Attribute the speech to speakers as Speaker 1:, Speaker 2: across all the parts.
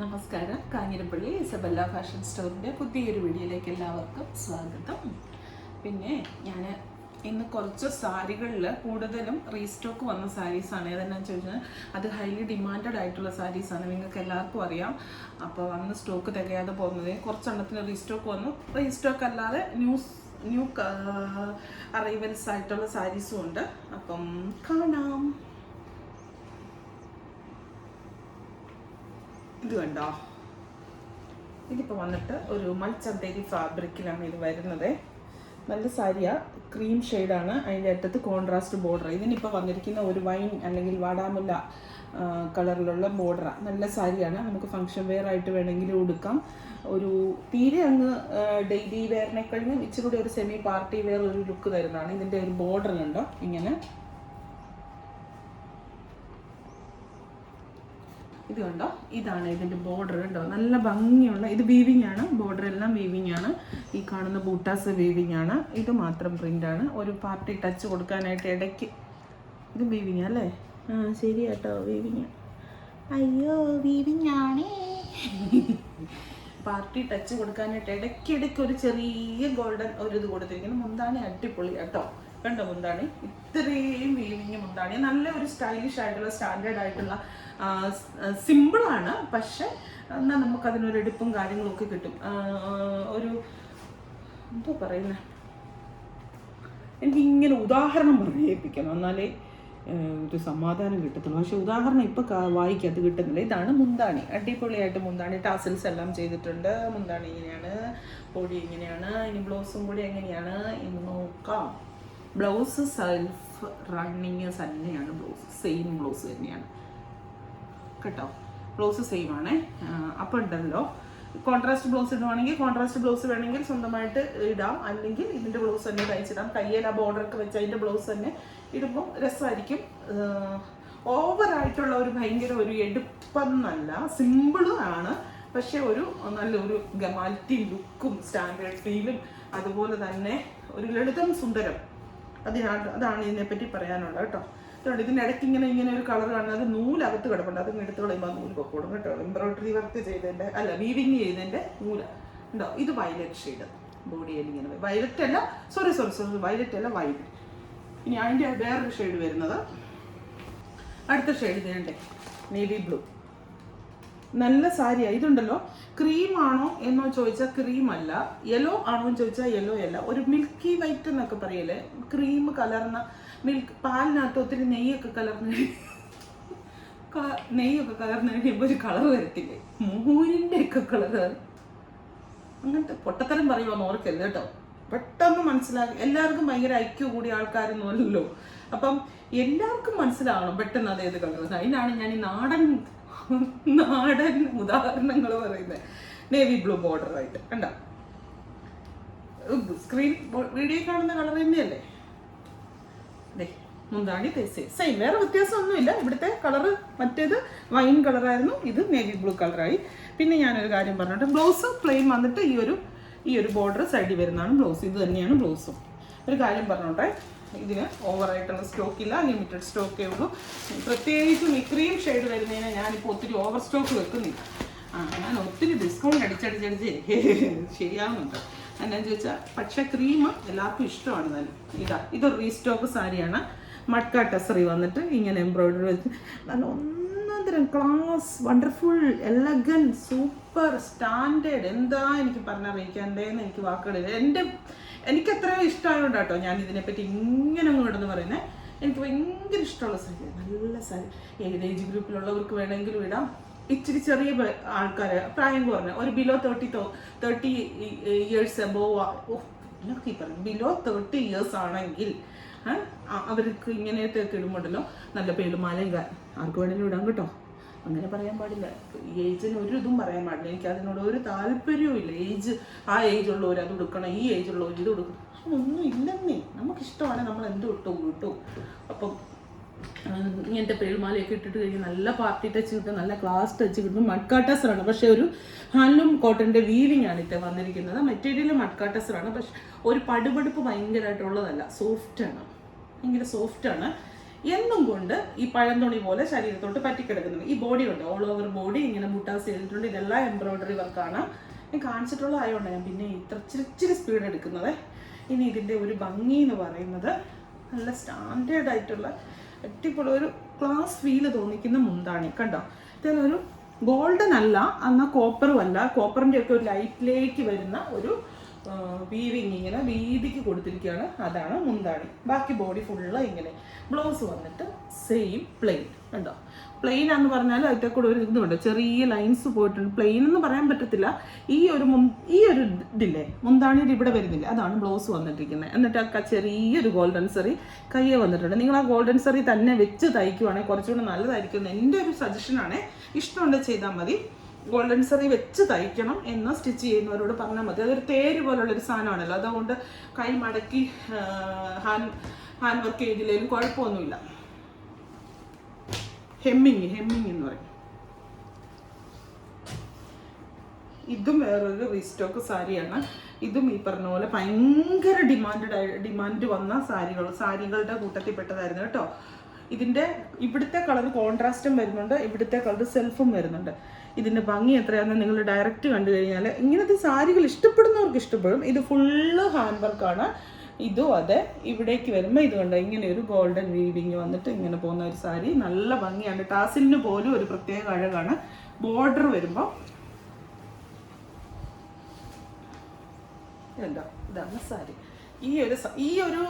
Speaker 1: നമസ്കാരം. Kanjirappally Isabella fashion സ്റ്റോറിന്റെ പുതിയൊരു വീഡിയോയിലേക്ക് എല്ലാവർക്കും സ്വാഗതം. പിന്നെ ഞാൻ ഇന്ന് കുറച്ച് സാരികളിൽ കൂടുതലും റീസ്റ്റോക്ക് വന്ന സാരീസാണ്. ഏതെന്നു ചോദിച്ചാൽ അത് ഹൈലി ഡിമാൻഡഡ് ആയിട്ടുള്ള സാരീസാണ്. നിങ്ങൾക്ക് എല്ലാവർക്കും അറിയാം. അപ്പോൾ അന്ന് സ്റ്റോക്ക് തികയാതെ പോകുന്നത് കുറച്ചെണ്ണത്തിന് റീസ്റ്റോക്ക് വന്നു. റീസ്റ്റോക്ക് അല്ലാതെ ന്യൂസ് ന്യൂ അറൈവൽസ് ആയിട്ടുള്ള സാരീസും ഉണ്ട്. അപ്പം കാണാം. ഇത് കണ്ടോ? ഇതിപ്പോൾ വന്നിട്ട് ഒരു മൽച്ചന്തേരി ഫാബ്രിക്കിലാണ് ഇത് വരുന്നത്. നല്ല സാരിയാണ് ക്രീം ഷെയ്ഡാണ്. അതിന്റെ അറ്റത്ത് കോൺട്രാസ്റ്റ് ബോർഡർ ഇതിനിപ്പോൾ വന്നിരിക്കുന്ന ഒരു വൈൻ അല്ലെങ്കിൽ വാടാമുല്ല കളറിലുള്ള ബോർഡറാണ് നല്ല സാരിയാണ്. നമുക്ക് ഫങ്ഷൻ വെയർ ആയിട്ട് വേണമെങ്കിൽ ഉടുക്കാം. ഒരു തീരെ അങ്ങ് ഡെയിലി വെയറിനെ കഴിഞ്ഞ് ഇച്ചിരി കൂടി ഒരു സെമി പാർട്ടി വെയർ ഒരു ലുക്ക് തരുന്നതാണ്. ഇതിന്റെ ഒരു ബോർഡർ ഇങ്ങനെ. ഇത് കണ്ടോ? ഇതാണ് ഇതിന്റെ ബോർഡർ കണ്ടോ? നല്ല ഭംഗിയുള്ള ഇത് വീവിങ് ആണ്. ബോർഡർ എല്ലാം വീവിങ് ആണ്. ഈ കാണുന്ന ബൂട്ടാസ് വീവിങ് ആണ്. ഇത് മാത്രം പ്രിന്റ് ആണ്. ഒരു പാർട്ടി ടച്ച് കൊടുക്കാനായിട്ട് ഇടയ്ക്ക് ഇത് വീവിങ് അല്ലേ? ആ ശരി കേട്ടോ വീവിങ് അയ്യോ വീവിങ് ആണേ. പാർട്ടി ടച്ച് കൊടുക്കാനായിട്ട് ഇടയ്ക്കിടയ്ക്ക് ഒരു ചെറിയ ഗോൾഡൻ ഒരു ഇത് കൊടുത്തിരിക്കുന്നു. മുന്താണി അടിപൊളി കേട്ടോ. കണ്ടോ മുന്താണി? ഇത്രയും വീവിങ് മുന്താണി. നല്ല ഒരു സ്റ്റൈലിഷ് ആയിട്ടുള്ള സ്റ്റാൻഡേർഡ് ആയിട്ടുള്ള സിമ്പിളാണ് പക്ഷെ എന്നാൽ നമുക്ക് അതിനൊരു എടുപ്പും കാര്യങ്ങളൊക്കെ കിട്ടും. ഒരു എന്താ പറയുന്നത് എനിക്ക് ഇങ്ങനെ ഉദാഹരണം പറയിപ്പിക്കണം എന്നാലേ ഒരു സമാധാനം കിട്ടത്തുള്ളൂ. പക്ഷെ ഉദാഹരണം ഇപ്പൊ കാ- വായിക്കകത്ത് കിട്ടുന്നില്ല. ഇതാണ് മുന്താണി. അടിപൊളിയായിട്ട് മുന്താണി. ടാസൽസ് എല്ലാം ചെയ്തിട്ടുണ്ട്. മുന്താണി ഇങ്ങനെയാണ്. പൊടി ഇങ്ങനെയാണ്. ഇനി ബ്ലൗസും കൂടി എങ്ങനെയാണ് ഇനി നോക്കാം. ബ്ലൗസ് സെൽഫ് റണ്ണിങ് തന്നെയാണ് ബ്ലൗസ് സെയിം ബ്ലൗസ് തന്നെയാണ്. കേട്ടോ? ബ്ലൗസ് സെയിം ആണേ. അപ്പം ഉണ്ടല്ലോ. കോൺട്രാസ്റ്റ് ബ്ലൗസ് ഇടുവാണെങ്കിൽ കോൺട്രാസ്റ്റ് ബ്ലൗസ് വേണമെങ്കിൽ സ്വന്തമായിട്ട് ഇടാം. അല്ലെങ്കിൽ ഇതിന്റെ ബ്ലൗസ് തന്നെ തയ്ച്ചിടാം കയ്യിൽ ആ ബോർഡറൊക്കെ വെച്ച് അതിന്റെ ബ്ലൗസ് തന്നെ ഇടുമ്പോൾ രസമായിരിക്കും. ഓവറായിട്ടുള്ള ഒരു ഭയങ്കര ഒരു എടുപ്പെന്നല്ല സിമ്പിളും ആണ്. പക്ഷെ ഒരു നല്ലൊരു ഗമാലിറ്റി ലുക്കും സ്റ്റാൻഡേർഡ് ഫീലും അതുപോലെ തന്നെ ഒരു ലളിതം സുന്ദരം അതിനാണ് അതാണ് ഇതിനെപ്പറ്റി പറയാനുള്ളത് കേട്ടോ. അതുകൊണ്ട് ഇതിനിടയ്ക്ക് ഇങ്ങനെ ഇങ്ങനെ ഒരു കളർ കാണുന്നത് നൂലകത്ത് കിടപ്പുണ്ട്. അത് എടുത്ത് കളയുമ്പോൾ നൂൽ പൊക്കോടും കേട്ടോ. എംബ്രോയിഡറി വർക്ക് ചെയ്തതിന്റെ അല്ല വീവിങ് ചെയ്തതിന്റെ നൂല. ഉണ്ടോ? ഇത് വയലറ്റ് ഷെയ്ഡ് ബോഡിയിൽ ഇങ്ങനെ വയലറ്റ് അല്ല സോറി സോറി സോറി വയലറ്റ് അല്ല വൈറ്റ് ഇനി അതിന്റെ വേറൊരു ഷെയ്ഡ് വരുന്നത്. അടുത്ത ഷെയ്ഡ് ചെയ്യണ്ടേ നേവി ബ്ലൂ നല്ല സാരിയാണ് ഇതുണ്ടല്ലോ. ക്രീം ആണോ എന്നോ ചോദിച്ചാൽ ക്രീം അല്ല യെല്ലോ ആണോ എന്ന് ചോദിച്ചാൽ യെല്ലോ അല്ല. ഒരു മിൽക്കി വൈറ്റ് എന്നൊക്കെ പറയല്ലേ? ക്രീം കലർന്ന മിൽക്ക് പാലിനകത്ത് ഒത്തിരി നെയ്യൊക്കെ കലർന്ന് നെയ്യൊക്കെ കലർന്ന് കഴിയുമ്പോൾ ഒരു കളർ വരത്തില്ലേ? മൂരിന്റെ ഒക്കെ കളർ അങ്ങനത്തെ പൊട്ടത്തരം പറയുവാന്ന് ഓർക്കരുത് കേട്ടോ. പെട്ടെന്ന് മനസ്സിലാക്കി എല്ലാവർക്കും ഭയങ്കര ഐക്യം കൂടിയ ആൾക്കാരൊന്നും അപ്പം എല്ലാവർക്കും മനസ്സിലാവണം പെട്ടെന്ന് അതേത് കളർ അതിനാണ് ഞാൻ ഈ നാടൻ നാടൻ ഉദാഹരണങ്ങൾ പറയുന്നത് നേവി ബ്ലൂ ബോർഡർ ആയിട്ട്. കണ്ട? സ്ക്രീൻ വീഡിയോ കാണുന്ന കളർ തന്നെയല്ലേ? മുന്താണി സെയിം വേറെ വ്യത്യാസമൊന്നുമില്ല. ഇവിടുത്തെ കളറ് മറ്റേത് വൈൻ കളറായിരുന്നു ഇത് നേവി ബ്ലൂ കളറായി പിന്നെ ഞാനൊരു കാര്യം പറഞ്ഞിട്ട്. ബ്ലൗസ് പ്ലെയിൻ വന്നിട്ട് ഈ ഒരു ഈ ഒരു ബോർഡർ സൈഡിൽ വരുന്നതാണ് ബ്ലൗസ് ഇത് തന്നെയാണ് ബ്ലൗസും ഒരു കാര്യം പറഞ്ഞോട്ടെ. ഇതിന് ഓവറായിട്ടുള്ള സ്റ്റോക്ക് ഇല്ല ലിമിറ്റഡ് സ്റ്റോക്കേ ഉള്ളൂ. പ്രത്യേകിച്ചും ഈ ക്രീം ഷെയ്ഡ് വരുന്നതിന് ഞാനിപ്പോൾ ഒത്തിരി ഓവർ സ്റ്റോക്ക് വെക്കുന്നില്ല. ആ ഞാൻ ഒത്തിരി ഡിസ്കൗണ്ട് അടിച്ചടിച്ചടിച്ച് ശരിയാവുന്നുണ്ട് എന്നാന്ന് ചോദിച്ചാൽ പക്ഷെ ക്രീം എല്ലാവർക്കും ഇഷ്ടമാണ് തന്നെ ഇതാ ഇതൊരു റീസ്റ്റോക്ക് സാരിയാണ്. മഡ്ക ടെസറി വന്നിട്ട് ഇങ്ങനെ എംബ്രോയിഡറി വെച്ച് നല്ല ഒന്നാന്തരം class wonderful elegant super standard. എന്താ എനിക്ക് പറഞ്ഞറിയിക്കാണ്ടേന്ന് എനിക്ക് വാക്കുകളില്ല. എന്റെ എനിക്ക് അത്രയും ഇഷ്ടമായതുകൊണ്ട് കേട്ടോ ഞാൻ ഇതിനെപ്പറ്റി ഇങ്ങനെ അങ്ങോട്ടെന്ന് പറയുന്നത് എനിക്ക് ഭയങ്കര ഇഷ്ടമുള്ള സാരി നല്ല സാരി. ഏത് ഏജ് ഗ്രൂപ്പിലുള്ളവർക്ക് വേണമെങ്കിലും ഇടാം. ഇച്ചിരി ചെറിയ ആൾക്കാർ പ്രായം കുറഞ്ഞ ഒരു below thirty thirty years above എന്നൊക്കെ ഈ പറഞ്ഞു ബിലോ തേർട്ടി ഇയേഴ്സ് ആണെങ്കിൽ അവർക്ക് ഇങ്ങനെയൊക്കെ ഇടുമ്പോണ്ടല്ലോ നല്ല പേളുമാലയും കാ- ആർക്ക് വേണമെങ്കിലും ഇടാം കേട്ടോ. അങ്ങനെ പറയാൻ പാടില്ല. ഏജിന് ഒരു ഇതും പറയാൻ പാടില്ല. എനിക്ക് അതിനോട് ഒരു താല്പര്യവും ഇല്ല. ഏജ് ആ ഏജ് ഉള്ളവർ അത് കൊടുക്കണം ഈ ഏജ് ഉള്ളവർ ഇത് കൊടുക്കണം. ഒന്നും ഇല്ലെന്നേ. നമുക്കിഷ്ടമാണ് നമ്മൾ എന്ത് ഇട്ടും കിട്ടും. അപ്പം ഇങ്ങനത്തെ പേൾമാലയൊക്കെ ഇട്ടിട്ട് കഴിഞ്ഞ് നല്ല പാർട്ടി ടച്ച് കിട്ടും നല്ല ക്ലാസ് ടച്ച് കിട്ടും. മഡ്കാട്ടസറാണ് പക്ഷേ ഒരു ഹാൻഡ്ലൂം കോട്ടന്റെ വീവിങ് ആണ് ഇത് വന്നിരിക്കുന്നത്. മെറ്റീരിയൽ മഡ്കാട്ടസറാണ് പക്ഷെ ഒരു പടുപടുപ്പ് ഭയങ്കരമായിട്ടുള്ളതല്ല. സോഫ്റ്റ് ആണ്. ഭയങ്കര സോഫ്റ്റ് ആണ്. എന്നും കൊണ്ട് ഈ പഴന്തുണി പോലെ ശരീരത്തോട്ട് പറ്റിക്കിടക്കുന്നുണ്ട് ഈ ബോഡി ഉണ്ട് ഓൾ ഓവർ ബോഡി ഇങ്ങനെ മുട്ടാസ് ചെയ്തിട്ടുണ്ട്. ഇതെല്ലാം എംബ്രോയിഡറി വർക്കാണ് ഞാൻ കാണിച്ചിട്ടുള്ള ആയതുകൊണ്ട് ഞാൻ പിന്നെ ഇത്ര ഇച്ചിരി സ്പീഡ് എടുക്കുന്നത്. ഇനി ഇതിന്റെ ഒരു ഭംഗി എന്ന് പറയുന്നത് നല്ല സ്റ്റാൻഡേർഡ് ആയിട്ടുള്ള അടിപൊളി ഒരു ക്ലാസ് ഫീൽ തോന്നിക്കുന്ന മുന്താണി. കണ്ടോ? ഇതിലൊരു ഗോൾഡൻ അല്ല എന്നാൽ കോപ്പറും അല്ല. കോപ്പറിന്റെ ഒക്കെ ഒരു ലൈറ്റിലേക്ക് വരുന്ന ഒരു വീവിങ് ഇങ്ങനെ വീതിക്ക് കൊടുത്തിരിക്കുകയാണ്. അതാണ് മുന്താണി ബാക്കി ബോഡി ഫുള്ള് ഇങ്ങനെ ബ്ലൗസ് വന്നിട്ട് സെയിം പ്ലെയിൻ കണ്ടോ? പ്ലെയിൻ ആണെന്ന് പറഞ്ഞാൽ അതിന്റെ കൂടെ ഒരു ഇതുണ്ട്. ചെറിയ ലൈൻസ് പോയിട്ടുണ്ട്. പ്ലെയിൻ എന്ന് പറയാൻ പറ്റത്തില്ല. ഈ ഒരു മുൻ- ഈ ഒരു ഇതില്ലേ? മുന്താണിയുടെ ഇവിടെ വരുന്നില്ല? അതാണ് ബ്ലൗസ് വന്നിട്ടിരിക്കുന്നത്. എന്നിട്ട് ആ ചെറിയൊരു ഗോൾഡൻ സറി കയ്യെ വന്നിട്ടുണ്ട്. നിങ്ങൾ ആ ഗോൾഡൻ സറി തന്നെ വെച്ച് തയ്ക്കുവാണെങ്കിൽ കുറച്ചുകൂടെ നല്ലതായിരിക്കും എന്റെ ഒരു സജഷനാണ് ഇഷ്ടമുണ്ട് ചെയ്താൽ മതി. ഗോൾഡൻ സറി വെച്ച് തയ്ക്കണം എന്ന് സ്റ്റിച്ച് ചെയ്യുന്നവരോട് പറഞ്ഞാൽ മതി. അതൊരു തേര് പോലുള്ളൊരു സാധനമാണല്ലോ. അതുകൊണ്ട് കൈ മടക്കി ഹാൻഡ് ഹാൻഡ് വർക്ക് ചെയ്തില്ലെങ്കിലും കുഴപ്പമൊന്നുമില്ല. ഹെമ്മിങ് ഹെമ്മിങ് എന്ന് പറയും. ഇതും വേറൊരു റീസ്റ്റോക്ക് സാരിയാണ്. ഇതും ഈ പറഞ്ഞ പോലെ ഭയങ്കര ഡിമാൻഡ് ഡിമാൻഡ് വന്ന സാരികൾ സാരികളുടെ കൂട്ടത്തിൽ പെട്ടതായിരുന്നു കേട്ടോ. ഇതിന്റെ ഇവിടുത്തെ കളർ കോൺട്രാസ്റ്റും വരുന്നുണ്ട് ഇവിടുത്തെ കളർ സെൽഫും വരുന്നുണ്ട്. ഇതിന്റെ ഭംഗി എത്രയാണെന്ന് നിങ്ങൾ ഡയറക്റ്റ് കണ്ടു കഴിഞ്ഞാൽ ഇങ്ങനത്തെ സാരികൾ ഇഷ്ടപ്പെടുന്നവർക്ക് ഇഷ്ടപ്പെടും. ഇത് ഫുള്ള് ഹാൻഡ് വർക്കാണ് ഇതും അതെ. ഇവിടേക്ക് വരുമ്പോൾ ഇത് കണ്ടോ ഇങ്ങനെ ഒരു ഗോൾഡൻ വീവിങ് വന്നിട്ട് ഇങ്ങനെ പോകുന്ന ഒരു സാരി. നല്ല ഭംഗിയാണ്. ടാസിലിന് പോലും ഒരു പ്രത്യേക അഴകാണ്. ബോർഡർ വരുമ്പോൾ എന്താ ഇതാണ് സാരി. ഈ ഒരു ഈ ഒരു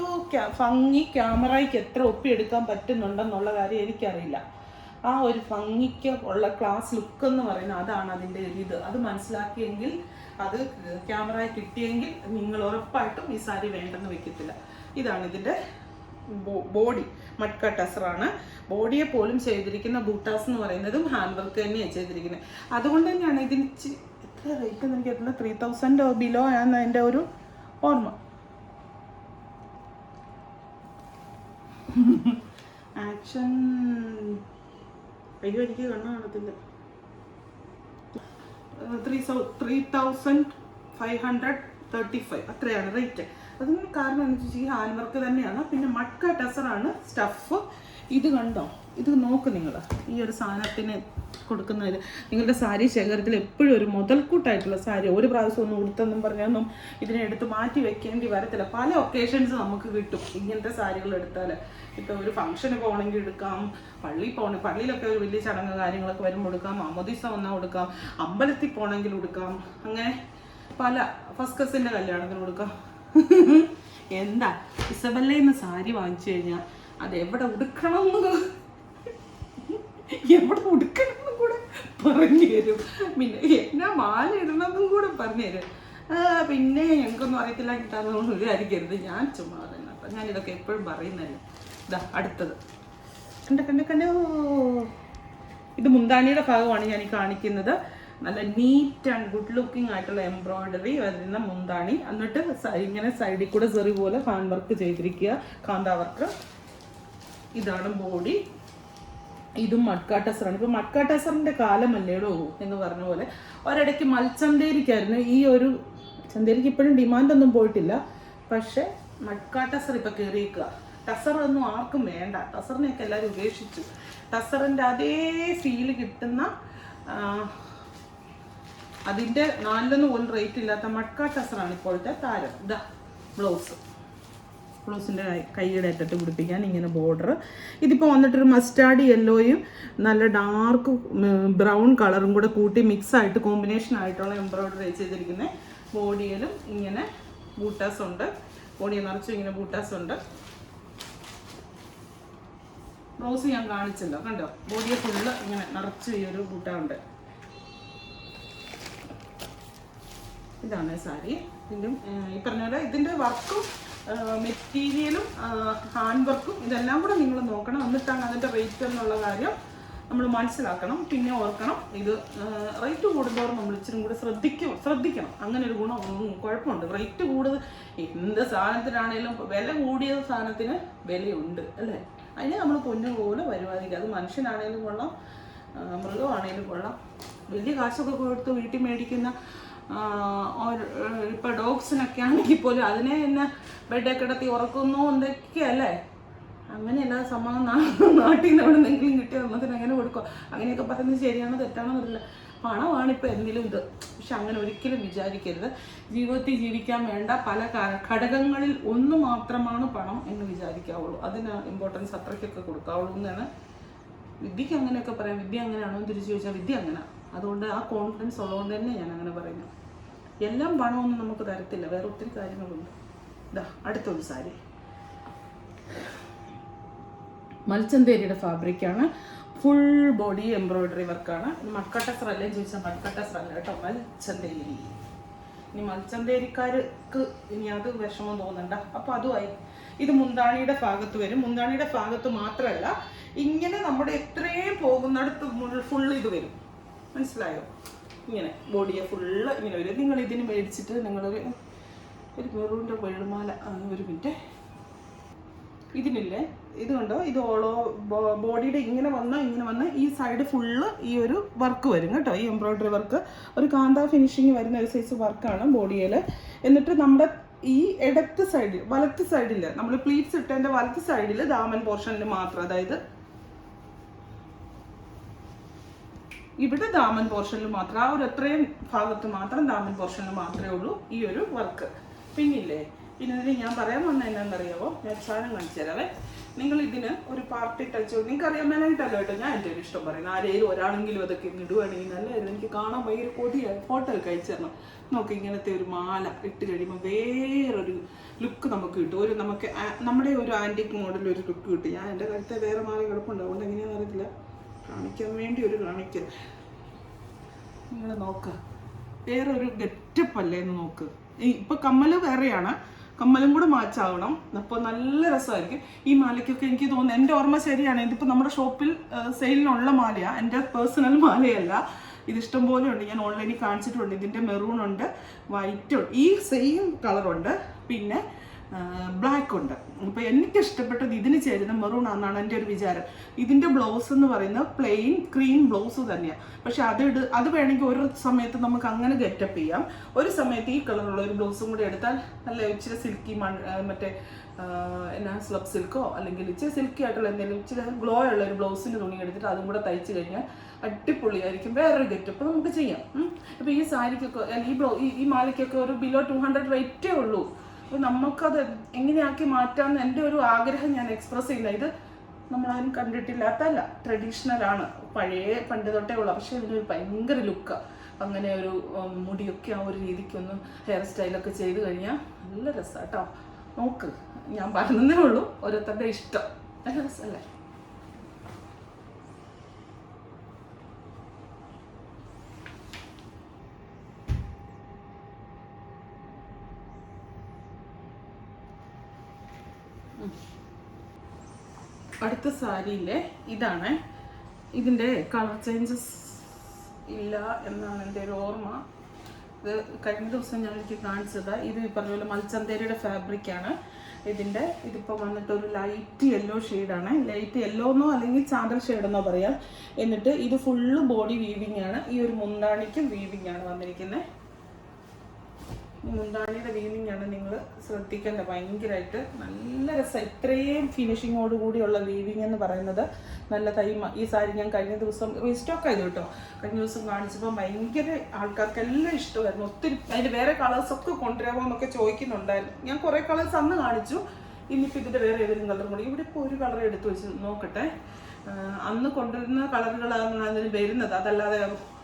Speaker 1: ഭംഗി ക്യാമറയ്ക്ക് എത്ര ഒപ്പിയെടുക്കാൻ പറ്റുന്നുണ്ടെന്നുള്ള കാര്യം എനിക്കറിയില്ല. ആ ഒരു ഭംഗിക്ക് ഉള്ള ക്ലാസ് ലുക്ക് എന്ന് പറയുന്നത് അതാണ് അതിന്റെ ഒരു ഇത്. അത് മനസ്സിലാക്കിയെങ്കിൽ അത് ക്യാമറ കിട്ടിയെങ്കിൽ നിങ്ങൾ ഉറപ്പായിട്ടും ഈ സാരി വേണ്ടെന്ന് വെക്കത്തില്ല. ഇതാണ് ഇതിന്റെ ബോഡി മട്ക ടസറാണ് ബോഡിയെ പോലും ചെയ്തിരിക്കുന്ന ബൂട്ടാസ് എന്ന് പറയുന്നതും ഹാൻഡ് വർക്ക് തന്നെയാണ് ചെയ്തിരിക്കുന്നത്. അതുകൊണ്ട് തന്നെയാണ് ഇതിന് എത്ര റേറ്റ് എനിക്ക് എത്ര ത്രീ തൗസൻഡ് ബിലോ ആണ് എന്റെ ഒരു ഓർമ്മ. ആക്ഷൻ അയ്യോ എനിക്ക് കണ്ണു കാണത്തില്ല. ത്രീ സൗ three thousand five hundred thirty five അത്രയാണ് റേറ്റ് അതിന് കാരണം എന്ന് വെച്ചാൽ ഈ ഹാൻഡ് വർക്ക് തന്നെയാണ്. പിന്നെ മട്ക ടെസറാണ് സ്റ്റഫ് ഇത് കണ്ടോ? ഇത് നോക്ക് നിങ്ങൾ ഈ ഒരു സാധനത്തിന് കൊടുക്കുന്നതിൽ നിങ്ങളുടെ സാരി ശേഖരത്തിൽ എപ്പോഴും ഒരു മുതൽക്കൂട്ടായിട്ടുള്ള സാരി. ഒരു പ്രാവശ്യം ഒന്നും ഉടുത്തെന്നും പറഞ്ഞൊന്നും ഇതിനെ എടുത്ത് മാറ്റി വെക്കേണ്ടി വരത്തില്ല. പല ഒക്കേഷൻസ് നമുക്ക് കിട്ടും ഇങ്ങനത്തെ സാരികൾ എടുത്താൽ ഇപ്പോൾ ഒരു ഫംഗ്ഷന് പോകണമെങ്കിൽ എടുക്കാം. പള്ളിയിൽ പോകണം പള്ളിയിലൊക്കെ ഒരു വലിയ ചടങ്ങ് കാര്യങ്ങളൊക്കെ വരുമ്പോൾ എടുക്കാം. അമോദിസ വന്നാൽ കൊടുക്കാം അമ്പലത്തിൽ പോകണമെങ്കിൽ എടുക്കാം. അങ്ങനെ പല ഫസ്കസിന്റെ കല്യാണത്തിന് കൊടുക്കാം. എന്താ? ഇസബല്ല എന്ന സാരി വാങ്ങിച്ചു കഴിഞ്ഞാൽ അത് എവിടെ ഉടുക്കണം എവിടെ ഉടുക്കണം? പറഞ്ഞു തരും പിന്നെ എന്നാ മാല ഇടണമെന്നും കൂടെ പറഞ്ഞു തരും പിന്നെ ഞങ്ങൾക്കൊന്നും അറിയത്തില്ല കിട്ടാന്നൊന്നും വിചാരിക്കരുത്. ഞാൻ ചുമ്മാ തന്നെ അപ്പം ഞാനിതൊക്കെ എപ്പോഴും പറയുന്നല്ലോ ഇതാ അടുത്തത്. കണ്ട കണ്ട കണ്ടോ? ഇത് മുന്താനിയുടെ ഭാഗമാണ് ഞാൻ ഈ കാണിക്കുന്നത്. നല്ല നീറ്റ് ആൻഡ് ഗുഡ് ലുക്കിംഗ് ആയിട്ടുള്ള എംബ്രോയിഡറി വരുന്ന മുന്താണി. എന്നിട്ട് ഇങ്ങനെ സൈഡിൽ കൂടെ സെറി പോലെ ഹാൻഡ് വർക്ക് ചെയ്തിരിക്കുക. കാന്താ വർക്ക് ഇതാണ് ബോഡി ഇതും മഡ്കാട്ടസറാണ്. ഇപ്പൊ മഡ്കാട്ടസറിന്റെ കാലമല്ലേടോ എന്ന് പറഞ്ഞ പോലെ ഒരിടയ്ക്ക് മൽച്ചന്തേരിക്കായിരുന്നു ഈ ഒരു ചന്തേരിക്ക് ഇപ്പോഴും ഡിമാൻഡ് ഒന്നും പോയിട്ടില്ല. പക്ഷെ മഡ്കാട്ടസർ ഇപ്പൊ കയറിയേക്കുക ടസർ ഒന്നും ആർക്കും വേണ്ട. ടസറിനെയൊക്കെ എല്ലാവരും ഉപേക്ഷിച്ചു ടസറിന്റെ അതേ ഫീൽ കിട്ടുന്ന അതിന്റെ നാലിലൊന്നും പോലും റേറ്റ് ഇല്ലാത്ത മഡ്കാട്ടസറാണ് ടസറാണ് ഇപ്പോഴത്തെ താരം. ദ ബ്ലൗസ് ബ്ലൗസിന്റെ കൈയുടെ അറ്റത്ത് പിടിപ്പിക്കാൻ ഇങ്ങനെ ബോർഡർ. ഇതിപ്പോൾ വന്നിട്ടൊരു മസ്റ്റാർഡ് യെല്ലോയും നല്ല ഡാർക്ക് ബ്രൗൺ കളറും കൂടെ കൂട്ടി മിക്സ് ആയിട്ട് കോമ്പിനേഷൻ ആയിട്ടുള്ള എംബ്രോയിഡറി ചെയ്തിരിക്കുന്ന. ബോഡിയിലും ഇങ്ങനെ ബൂട്ടാസ് ഉണ്ട്. ബോഡിയെ നിറച്ചും ഇങ്ങനെ ബൂട്ടാസ് ഉണ്ട്. ബ്ലൗസ് ഞാൻ കാണിച്ചല്ലോ കണ്ടോ? ബോഡിയെ ഫുള്ള് ഇങ്ങനെ നിറച്ച് ഈ ഒരു ബൂട്ട ഉണ്ട്. ഇതാണ് സാരി. ഇതിന്റെ ഈ പറഞ്ഞ പോലെ ഇതിന്റെ വർക്കും മെറ്റീരിയലും ഹാൻഡ് വർക്കും ഇതെല്ലാം കൂടെ നിങ്ങൾ നോക്കണം. എന്നിട്ടാണ് അതിന്റെ റേറ്റ് എന്നുള്ള കാര്യം നമ്മൾ മനസ്സിലാക്കണം. പിന്നെ ഓർക്കണം ഇത് റേറ്റ് കൂടുന്നതോറും നമ്മൾ ഇച്ചിരി കൂടെ ശ്രദ്ധിക്കും ശ്രദ്ധിക്കണം. അങ്ങനെ ഒരു ഗുണം കുഴപ്പമുണ്ട്. റേറ്റ് കൂടുതൽ എന്ത് സാധനത്തിനാണേലും വില കൂടിയ സാധനത്തിന് വിലയുണ്ട് അല്ലേ? അതിന് നമ്മൾ പൊന്നു പോലെ വരുമായിരിക്കും അത് മനുഷ്യനാണേലും കൊള്ളാം മൃഗമാണേലും കൊള്ളാം. വലിയ കാശൊക്കെ കൊടുത്ത് വീട്ടിൽ മേടിക്കുന്ന ഇപ്പൊ ഡോഗ്സിനൊക്കെ ആണെങ്കിൽ പോലും അതിനെ തന്നെ ബെഡെ കിടത്തി ഉറക്കുന്നു എന്തൊക്കെയല്ലേ അങ്ങനെയല്ല സമ്മതം നാട്ടിൽ നിന്ന് എവിടെ നിന്നെങ്കിലും കിട്ടിയ സമ്മതത്തിന് അങ്ങനെ കൊടുക്കുക അങ്ങനെയൊക്കെ പറയുന്നത് ശരിയാണോ തെറ്റാണോ എന്നറിയില്ല പണമാണ് ഇപ്പോൾ എന്തിലും ഇത്. പക്ഷെ അങ്ങനെ ഒരിക്കലും വിചാരിക്കരുത്. ജീവിതത്തിൽ ജീവിക്കാൻ വേണ്ട പല ഘടകങ്ങളിൽ ഒന്ന് മാത്രമാണ് പണം എന്ന് വിചാരിക്കാവുള്ളൂ. അതിന് ഇമ്പോർട്ടൻസ് അത്രയ്ക്കൊക്കെ കൊടുക്കാവുള്ളൂ എന്നാണ്. വിദ്യക്ക് അങ്ങനെയൊക്കെ പറയാം. വിദ്യ അങ്ങനെയാണോ എന്ന് തിരിച്ചു ചോദിച്ചാൽ വിദ്യ അങ്ങനെ. അതുകൊണ്ട് ആ കോൺഫിഡൻസ് ഉള്ളതുകൊണ്ട് തന്നെ ഞാൻ അങ്ങനെ പറയുന്നു. എല്ലാം പണമൊന്നും നമുക്ക് തരത്തില്ല. വേറെ ഒത്തിരി കാര്യങ്ങളുണ്ട്. ഇതാ അടുത്തൊരു സാരി. മൽച്ചന്തേരിയുടെ ഫാബ്രിക്കാണ്. ഫുൾ ബോഡി എംബ്രോയിഡറി വർക്കാണ് മക്കട്ട സ്രല്ലേ ചോദിച്ചാൽ മക്കട്ട സ്രല്ല കേട്ടോ. മൽച്ചന്തേരി. ഇനി മൽച്ചന്തേരിക്കാർക്ക് ഇനി അത് വിഷമം തോന്നണ്ട. അപ്പൊ അതുമായി. ഇത് മുന്താണിയുടെ ഭാഗത്ത് വരും. മുന്താണിയുടെ ഭാഗത്ത് മാത്രമല്ല ഇങ്ങനെ നമ്മുടെ എത്രയും പോകുന്നിടത്ത് ഫുൾ ഇത് വരും. മനസ്സിലായോ? ഇങ്ങനെ ബോഡിയെ ഫുള്ള് ഇങ്ങനെ വരും. നിങ്ങൾ ഇതിന് മേടിച്ചിട്ട് നിങ്ങളൊരു ഒരു മെറൂന്റെ വെള്ളുമാല ഒരു മിനിറ്റ്. ഇതിനില്ലേ? ഇത് ഇത് ഓളോ ബോഡിയുടെ ഇങ്ങനെ വന്ന് ഇങ്ങനെ വന്ന് ഈ സൈഡ് ഫുള്ള് ഈ ഒരു വർക്ക് വരും കേട്ടോ. ഈ എംബ്രോയിഡറി വർക്ക് ഒരു കാന്ത ഫിനിഷിങ് വരുന്ന ഒരു സൈസ് വർക്കാണ് ബോഡിയിൽ എന്നിട്ട് നമ്മുടെ ഈ ഇടത്ത് സൈഡിൽ വലത്ത് സൈഡിൽ നമ്മൾ പ്ലീറ്റ്സ് ഇട്ടതിന്റെ വലത്ത് സൈഡിൽ ദാമൻ പോർഷനിൽ മാത്രം. അതായത് ഇവിടെ ദാമൻ പോർഷനിൽ മാത്രം ആ ഒരു എത്രയും ഭാഗത്ത് മാത്രം ദാമൻ പോർഷനിൽ മാത്രമേ ഉള്ളൂ ഈ ഒരു വർക്ക് പിന്നില്ലേ? പിന്നെ ഇതിന് ഞാൻ പറയാൻ വന്ന എന്നാണെന്നറിയാവോ ഞാൻ സാധനം കാണിച്ചു തരാവേ. നിങ്ങൾ ഇതിന് ഒരു പാർട്ടി ടച്ച് നിങ്ങൾക്ക് അറിയാൻ മേലായിട്ടല്ലോ കേട്ടോ. ഞാൻ എന്റെ ഒരു ഇഷ്ടം പറയുന്നത്. ആരെങ്കിലും ഒരാളെങ്കിലും അതൊക്കെ ഇടുവാണെങ്കിൽ നല്ലതായിരുന്നു. എനിക്ക് കാണാൻ ഭയങ്കര കൊതിയായി ഫോട്ടോ ഒക്കെ അയച്ചു തരണം. നോക്ക് ഇങ്ങനത്തെ ഒരു മാല ഇട്ട് കഴിയുമ്പോൾ വേറൊരു ലുക്ക് നമുക്ക് കിട്ടും. ഒരു നമുക്ക് നമ്മുടെ ഒരു ആന്റിക് മോഡൽ ഒരു ലുക്ക് കിട്ടും. ഞാൻ എന്റെ കഴുത്തെ വേറെ മാല കിടപ്പുണ്ട്. അതുകൊണ്ട് എങ്ങനെയാണെന്ന് അറിയത്തില്ല. കാണിക്കാൻ വേണ്ടി ഒരു കാണിക്കൽ നിങ്ങൾ നോക്ക്. വേറൊരു ഗെറ്റപ്പ് അല്ലേ എന്ന് നോക്ക്. ഇപ്പൊ കമ്മൽ വേറെയാണ്. കമ്മലും കൂടെ മാച്ചാവണം അപ്പോൾ നല്ല രസമായിരിക്കും. ഈ മാലയ്ക്കൊക്കെ എനിക്ക് തോന്നുന്നു എന്റെ ഓർമ്മ ശരിയാണ്. ഇതിപ്പോൾ നമ്മുടെ ഷോപ്പിൽ സെയിലിനുള്ള മാലയാണ് എന്റെ പേഴ്സണൽ മാലയല്ല. ഇത് ഇഷ്ടം പോലെ ഉണ്ട്. ഞാൻ ഓൺലൈനിൽ കാണിച്ചിട്ടുണ്ട്. ഇതിന്റെ മെറൂൺ ഉണ്ട് വൈറ്റ് ഉണ്ട് ഈ സെയിം കളറുണ്ട് പിന്നെ ബ്ലാക്ക് ഉണ്ട്. അപ്പോൾ എനിക്ക് ഇഷ്ടപ്പെട്ടത് ഇതിന് ചേരുന്ന മെറൂൺ ആണെന്നാണ് എന്റെ ഒരു വിചാരം. ഇതിന്റെ ബ്ലൗസ് എന്ന് പറയുന്നത് പ്ലെയിൻ ക്രീം ബ്ലൗസ് തന്നെയാണ് പക്ഷെ അത് ഇട് അത് വേണമെങ്കിൽ ഒരു സമയത്ത് നമുക്ക് അങ്ങനെ ഗെറ്റപ്പ് ചെയ്യാം. ഒരു സമയത്ത് ഈ കളറുള്ള ഒരു ബ്ലൗസും കൂടി എടുത്താൽ നല്ല ഇച്ചിരി സിൽക്കി മറ്റേ എന്നാ സ്ലബ് സിൽക്കോ അല്ലെങ്കിൽ ഇച്ചിരി സിൽക്കി ആയിട്ടുള്ള എന്തെങ്കിലും ഇച്ചിരി ഗ്ലോ ഉള്ള ഒരു ബ്ലൗസിന്റെ തുണി എടുത്തിട്ട് അതും കൂടെ തയ്ച്ചു കഴിഞ്ഞാൽ അടിപൊളിയായിരിക്കും. വേറൊരു ഗെറ്റപ്പ് നമുക്ക് ചെയ്യാം. അപ്പോൾ ഈ സാരിക്കൊക്കെ ഈ ബ്ലൗ ഈ മാലയ്ക്കൊക്കെ ഒരു ബിലോ ടു ഹൺഡ്രഡ് റേറ്റേ ഉള്ളൂ. അപ്പോൾ നമുക്കത് എങ്ങനെയാക്കി മാറ്റാമെന്ന് എന്റെ ഒരു ആഗ്രഹം ഞാൻ എക്സ്പ്രസ് ചെയ്യുന്ന ഇത് നമ്മളാരും കണ്ടിട്ടില്ലാത്തല്ല ട്രഡീഷണൽ ആണ്. പഴയ പണ്ട് തൊട്ടേ ഉള്ള. പക്ഷേ ഇതിനൊരു ഭയങ്കര ലുക്കാണ് അങ്ങനെ ഒരു മുടിയൊക്കെ ആ ഒരു രീതിക്കൊന്ന് ഹെയർ സ്റ്റൈലൊക്കെ ചെയ്ത് കഴിഞ്ഞാൽ നല്ല രസമാണ് കേട്ടോ നോക്ക്. ഞാൻ പറഞ്ഞതേ ഉള്ളൂ. ഓരോരുത്തരുടെ ഇഷ്ടം. നല്ല രസമല്ലേ അടുത്ത സാരിയിലെ ഇതാണ്. ഇതിന്റെ കളർ ചേഞ്ചസ് ഇല്ല എന്നാണ് എന്റെ ഒരു ഓർമ്മ. ഇത് കഴിഞ്ഞ ദിവസം ഞാൻ എനിക്ക് കാണിച്ചത്. ഇത് ഈ പറഞ്ഞ പോലെ മൽച്ചന്തേരിയുടെ ഫാബ്രിക്കാണ് ഇതിന്റെ ഇതിപ്പോൾ വന്നിട്ട് ഒരു ലൈറ്റ് യെല്ലോ ഷെയ്ഡാണ് ലൈറ്റ് യെല്ലോ എന്നോ അല്ലെങ്കിൽ ചാന്തൽ ഷെയ്ഡെന്നോ പറയാം. എന്നിട്ട് ഇത് ഫുള്ള് ബോഡി വീവിങ് ആണ്. ഈ ഒരു മുന്താണിക്കും വീവിങ് ആണ് വന്നിരിക്കുന്നത് മുന്താണിയുടെ വീവിങ് ആണ് നിങ്ങൾ ശ്രദ്ധിക്കേണ്ടത്. ഭയങ്കരമായിട്ട് നല്ല രസം. ഇത്രയും ഫിനിഷിങ്ങോട് കൂടിയുള്ള വീവിങ് എന്ന് പറയുന്നത് നല്ല തൈ ഈ സാരി ഞാൻ കഴിഞ്ഞ ദിവസം റീസ്റ്റോക്ക് ആയത് കേട്ടോ. കഴിഞ്ഞ ദിവസം കാണിച്ചപ്പോൾ ഭയങ്കര ആൾക്കാർക്കെല്ലാം ഇഷ്ടമായിരുന്നു. ഒത്തിരി അതിന്റെ വേറെ കളേഴ്സൊക്കെ കൊണ്ടുവരാമോ എന്നൊക്കെ ചോദിക്കുന്നുണ്ടായിരുന്നു. ഞാൻ കുറേ കളേഴ്സ് അന്ന് കാണിച്ചു. ഇനിയിപ്പോൾ ഇതിന്റെ വേറെ ഏതെങ്കിലും കളർ കൂടി. ഇവിടെ ഇപ്പോൾ ഒരു കളർ എടുത്ത് വെച്ച് നോക്കട്ടെ. അന്ന് കൊണ്ടുവരുന്ന കളറുകളാണ് അതിന് വരുന്നത്. അതല്ലാതെ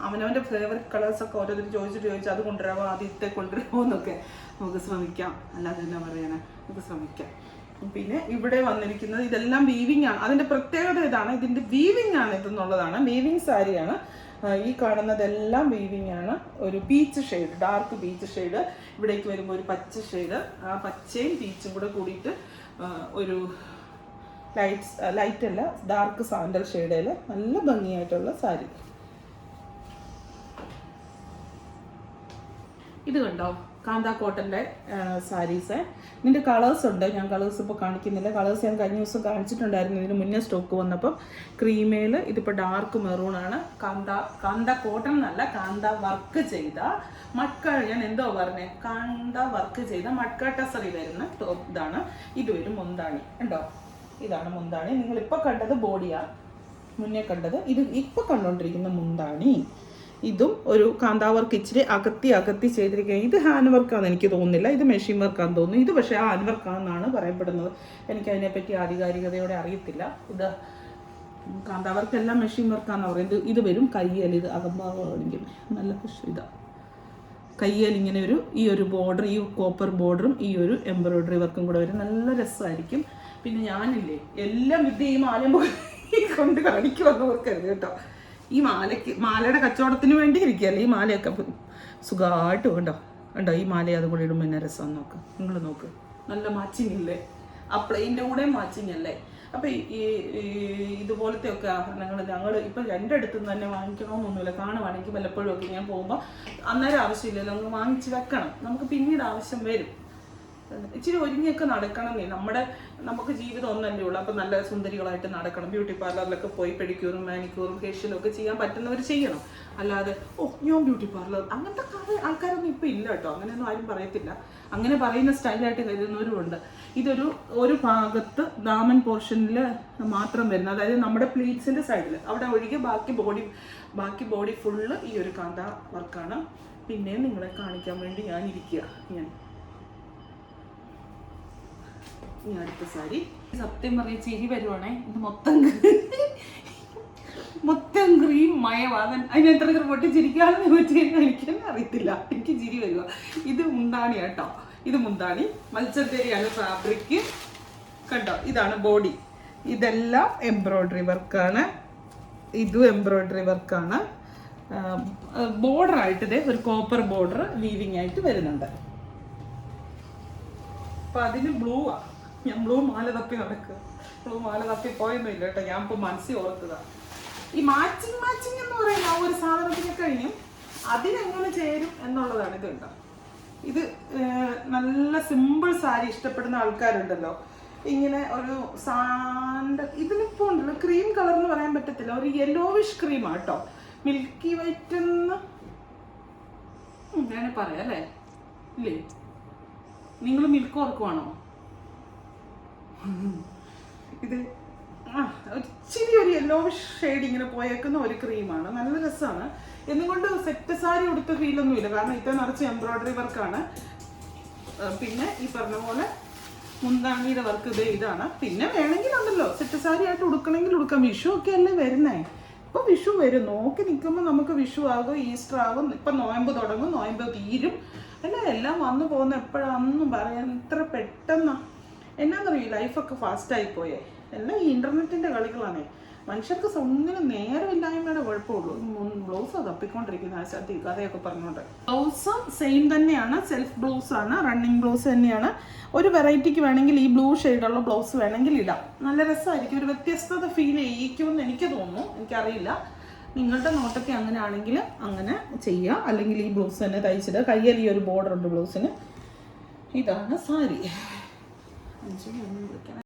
Speaker 1: അവനവന്റെ കളേഴ്സ് ഒക്കെ ഓരോരുത്തർ ചോദിച്ചിട്ട് ചോദിച്ചാൽ അത് കൊണ്ടുവരാമോ? ആദ്യത്തെ കൊണ്ടുവരാമോ എന്നൊക്കെ നമുക്ക് ശ്രമിക്കാം. അല്ലാതെ എന്നാ പറയണേ? നമുക്ക് ശ്രമിക്കാം. പിന്നെ ഇവിടെ വന്നിരിക്കുന്നത് ഇതെല്ലാം വീവിങ് ആണ്. അതിന്റെ പ്രത്യേകത ഇതാണ്. ഇതിന്റെ വീവിങ് ആണ് ഇതെന്നുള്ളതാണ്. വീവിംഗ് സാരിയാണ് ഈ കാണുന്നതെല്ലാം വീവിംഗ് ആണ്. ഒരു peach shade dark peach shade ഇവിടേക്ക് വരുമ്പോൾ ഒരു പച്ച ഷെയ്ഡ് ആ പച്ചയും പീച്ചും കൂടെ കൂടിയിട്ട് ഒരു ലൈറ്റ്സ് ലൈറ്റ് അല്ല ഡാർക്ക് സാൻഡൽ ഷെയ്ഡിൽ നല്ല ഭംഗിയായിട്ടുള്ള സാരി. ഇത് കണ്ടോ? കാന്ത കോട്ടന്റെ സാരീസ്. ഇതിന്റെ കളേഴ്സ് ഉണ്ട്. ഞാൻ കളേഴ്സ് ഇപ്പോൾ കാണിക്കുന്നില്ല. കളേഴ്സ് ഞാൻ കഴിഞ്ഞ ദിവസം കാണിച്ചിട്ടുണ്ടായിരുന്നു. ഇതിന് മുന്നേ സ്റ്റോക്ക് വന്നപ്പം ക്രീമേൽ ഇതിപ്പോൾ ഡാർക്ക് മെറൂൺ ആണ്. കാന്ത കാന്ത കോട്ടൺ എന്നല്ല കാന്ത വർക്ക് ചെയ്ത മട്ക ഞാൻ എന്തോ പറഞ്ഞേ? കാന്ത വർക്ക് ചെയ്ത മട്ക ടസറി വരുന്ന ടോപ്പ് ഇതാണ്. ഇത് വരും മുന്താണി. ഉണ്ടോ ഇതാണ് മുന്താണി. നിങ്ങൾ ഇപ്പൊ കണ്ടത് ബോഡിയാ മുന്നേ കണ്ടത് ഇത് ഇപ്പൊ കണ്ടോണ്ടിരിക്കുന്ന മുന്താണി. ഇതും ഒരു കാന്താവർക്ക് ഇച്ചിരി അകത്തി അകത്തി ചെയ്തിരിക്കുകയാണ്. ഇത് ഹാൻഡ് വർക്കാന്ന് എനിക്ക് തോന്നുന്നില്ല. ഇത് മെഷീൻ വർക്കാന്ന് തോന്നുന്നു. ഇത് പക്ഷേ ഹാൻഡ് വർക്കാണെന്നാണ് പറയപ്പെടുന്നത്. എനിക്ക് അതിനെപ്പറ്റി ആധികാരികതയോടെ അറിയത്തില്ല. ഇത് കാന്താവർക്ക് എല്ലാം മെഷീൻ വർക്കാന്ന് പറയുന്നത്. ഇത് വരും കയ്യൽ. ഇത് അകമ്പാവാണെങ്കിൽ നല്ല കുഷ് ഇതാ. കയ്യിൽ ഇങ്ങനെ ഒരു ഈ ഒരു ബോർഡർ ഈ കോപ്പർ ബോർഡറും ഈ ഒരു എംബ്രോയിഡറി വർക്കും കൂടെ വരും. നല്ല രസമായിരിക്കും പിന്നെ ഞാനില്ലേ എല്ലാം വിദ്യ ഈ മാല കൊണ്ട് കാണിക്കുമെന്ന് ഓർക്കരുത് കേട്ടോ. ഈ മാലയ്ക്ക് മാലയുടെ കച്ചവടത്തിന് വേണ്ടി ഇരിക്കുകയല്ലേ ഈ മാലയൊക്കെ? സുഖമായിട്ട് കണ്ടോ. കണ്ടോ ഈ മാല അതും കൂടെ ഇടുമ്പോൾ എന്നെ രസം നോക്ക്. നിങ്ങൾ നോക്ക്. നല്ല മാച്ചിങ് ഇല്ലേ? ആ പ്ലെയിന്റെ കൂടെ മാച്ചിങ് അല്ലേ? അപ്പൊ ഈ ഇതുപോലത്തെ ഒക്കെ ആഭരണങ്ങൾ ഞങ്ങൾ ഇപ്പൊ രണ്ടിടത്തു നിന്ന് തന്നെ വാങ്ങിക്കണമെന്നൊന്നുമില്ല കാണുവാണെങ്കിൽ വല്ലപ്പോഴും ഒക്കെ ഞാൻ പോകുമ്പോൾ അന്നേരം ആവശ്യമില്ലല്ലോ. നമുക്ക് വാങ്ങിച്ച് വെക്കണം. നമുക്ക് പിന്നീട് ആവശ്യം വരും. ഇച്ചിരി ഒരുങ്ങിയൊക്കെ നടക്കണം നമ്മുടെ നമുക്ക് ജീവിതം ഒന്നല്ലേ ഉള്ളൂ. അപ്പം നല്ല സുന്ദരികളായിട്ട് നടക്കണം. ബ്യൂട്ടി പാർലറിലൊക്കെ പോയി പെഡിക്യൂറും മാനിക്യൂറും ഫേഷ്യലും ഒക്കെ ചെയ്യാൻ പറ്റുന്നവർ ചെയ്യണം. അല്ലാതെ ഓ ഞാൻ ബ്യൂട്ടി പാർലർ. അങ്ങനത്തെ ആൾക്കാരൊന്നും ഇപ്പം ഇല്ല കേട്ടോ. അങ്ങനെയൊന്നും ആരും പറയത്തില്ല. അങ്ങനെ പറയുന്ന സ്റ്റൈലായിട്ട് കരുതുന്നവരും ഉണ്ട്. ഇതൊരു ഒരു ഭാഗത്ത് ദാമൻ പോർഷനിൽ മാത്രം വരുന്ന അതായത് നമ്മുടെ പ്ലീറ്റ്സിന്റെ സൈഡിൽ. അവിടെ ഒഴികെ ബാക്കി ബോഡി ബാക്കി ബോഡി ഫുള്ള് ഈ ഒരു കാന്ത വർക്കാണ്. പിന്നെ നിങ്ങളെ കാണിക്കാൻ വേണ്ടി ഞാൻ ഇരിക്കുക ഞാൻ ഈ അടുത്ത സാരി. സത്യം പറഞ്ഞ ചിരി വരുവാണേ. ഇത് മൊത്തം മൊത്തം ക്രീം മയവാതൻ. അതിന് എത്ര പേർ പൊട്ടിച്ചിരിക്കാന്ന് ചോദിച്ചാൽ കഴിഞ്ഞാൽ എനിക്ക് തന്നെ അറിയത്തില്ല. എനിക്ക് ചിരി വരുക ഇത് മുന്താണി കേട്ടോ. ഇത് മുന്താണി. മത്സ്യത്തേരിയാണ് ഫാബ്രിക്. കണ്ടോ? ഇതാണ് ബോഡി. ഇതെല്ലാം എംബ്രോയ്ഡറി വർക്കാണ്. ഇതും എംബ്രോയ്ഡറി വർക്കാണ്. ബോർഡർ ആയിട്ട് ദേ ഒരു കോപ്പർ ബോർഡർ വീവിങ് ആയിട്ട് വരുന്നുണ്ട്. അപ്പൊ അതിന് ബ്ലൂ ആ ബ്ലൂ മാല തപ്പി നടക്കുക ബ്ലൂ മാല തപ്പി പോയൊന്നുമില്ല കേട്ടോ. ഞാൻ ഇപ്പൊ മനസ്സിൽ ഓർത്തതാ. ഈ മാച്ചിങ് മാച്ചിങ് എന്ന് പറയുന്ന ആ ഒരു സാധനത്തിന് കഴിഞ്ഞും അതിനെങ്ങനെ ചേരും എന്നുള്ളതാണ് ഇത് കേട്ടോ. ഇത് നല്ല സിമ്പിൾ സാരി ഇഷ്ടപ്പെടുന്ന ആൾക്കാരുണ്ടല്ലോ. ഇങ്ങനെ ഒരു സാൻഡ് ഇതിനിപ്പോ ഉണ്ടല്ലോ ക്രീം കളർ എന്ന് പറയാൻ പറ്റത്തില്ല. ഒരു യെല്ലോവിഷ് ക്രീമാണ് കേട്ടോ. മിൽക്കി വൈറ്റ് എന്ന് ഞാൻ പറയാം അല്ലേ? ഇല്ലേ? നിങ്ങൾ മിൽക്ക് ഓർക്കുവാണോ? ഇത് ഇച്ചിരി ഒരു യെല്ലോ ഷെയ്ഡ് ഇങ്ങനെ പോയേക്കുന്ന ഒരു ക്രീമാണ് നല്ല രസമാണ്. എന്നും കൊണ്ട് സെറ്റ് സാരി ഉടുത്ത ഫീലൊന്നുമില്ല കാരണം ഇത്ര നിറച്ച് എംബ്രോയിഡറി വർക്കാണ് പിന്നെ ഈ പറഞ്ഞ പോലെ മുന്താണിയുടെ വർക്ക് ഇത് ഇതാണ്. പിന്നെ വേണമെങ്കിൽ ഉണ്ടല്ലോ സെറ്റ് സാരി ആയിട്ട് ഉടുക്കണമെങ്കിൽ ഉടുക്കാം. വിഷു ഒക്കെ അല്ലേ വരുന്നേ? ഇപ്പൊ വിഷു വരും. നോക്കി നിൽക്കുമ്പോൾ നമുക്ക് വിഷു ആകും ഈസ്റ്റർ ആകും. ഇപ്പൊ നോയമ്പ് തുടങ്ങും. നോയമ്പ് തീരും. അല്ല? എല്ലാം വന്നു പോകുന്ന എപ്പോഴാണെന്നും പറയാൻ ഇത്ര പെട്ടെന്നാ. എന്നാന്നറിയോ ലൈഫൊക്കെ ഫാസ്റ്റായി പോയേ എല്ലാം ഈ ഇന്റർനെറ്റിന്റെ കളികളാണേ. മനുഷ്യർക്ക് ഒന്നിനും നേരമില്ലായ്മയുടെ കുഴപ്പമുള്ളൂ. ബ്ലൗസ് തപ്പിക്കൊണ്ടിരിക്കുന്ന ആശാത്തി കഥയൊക്കെ പറഞ്ഞോണ്ട് ബ്ലൗസ് സെയിം തന്നെയാണ്. സെൽഫ് ബ്ലൗസ് ആണ്. റണ്ണിങ് ബ്ലൗസ് തന്നെയാണ്. ഒരു വെറൈറ്റിക്ക് വേണമെങ്കിൽ ഈ ബ്ലൂ ഷെയ്ഡുള്ള ബ്ലൗസ് വേണമെങ്കിൽ ഇടാം. നല്ല രസമായിരിക്കും. ഒരു വ്യത്യസ്തത ഫീൽ ചെയ്യിക്കുമെന്ന് എനിക്ക് തോന്നുന്നു. എനിക്കറിയില്ല. നിങ്ങളുടെ നോട്ടൊക്കെ അങ്ങനെ ആണെങ്കിൽ അങ്ങനെ ചെയ്യുക അല്ലെങ്കിൽ ഈ ബ്ലൗസ് തന്നെ തയ്ച്ചിട്ട് കയ്യിൽ ഈ ഒരു ബോർഡർ ഉണ്ട് ബ്ലൗസിന്. ഇതാണ് സാരി. 嗯今天的工作就干